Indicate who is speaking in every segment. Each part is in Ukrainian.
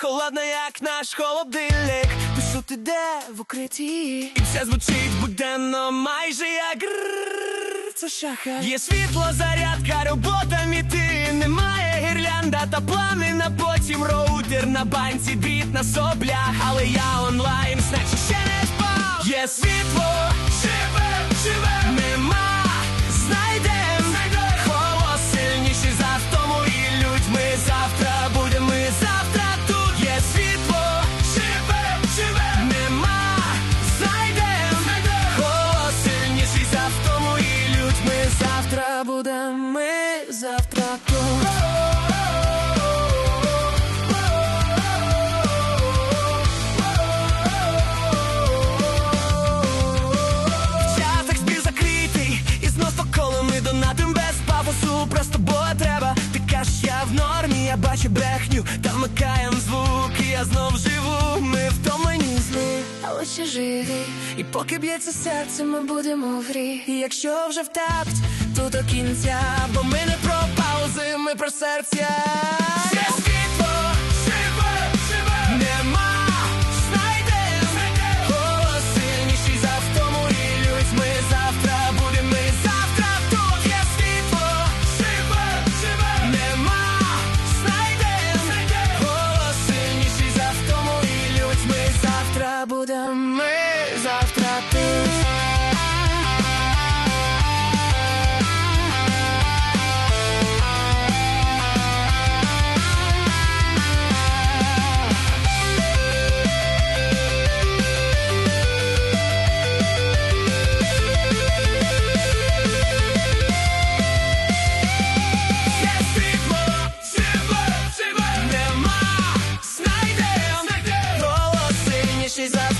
Speaker 1: холодна, як наш холодильник. Пишу ти де в укритті, і все звучить буденно, майже як це шаха. Є світло, зарядка, робота міти. Немає гірлянда та плани на потім роутер на банці, дріт на соблях, але я онлайн, значить ще не спав. Є світло, живе, живе, пафосу Просто бо треба. Ти кажеш, я в нормі, я бачу брехню. Та вмикаєм звук, і я знов живу. Ми втомлені зли, але ще живі. І поки б'ється серце, ми будемо в грі. І якщо вже в такт, то до кінця. Бо ми не про паузи, ми про серця завтра будемо,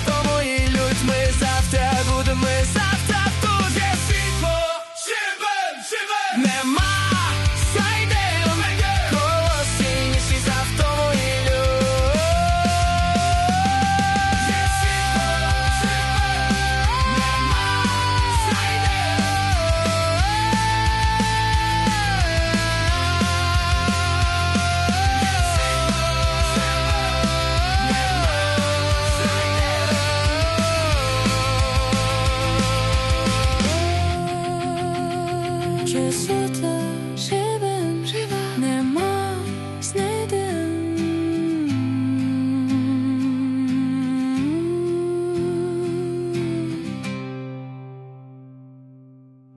Speaker 2: somos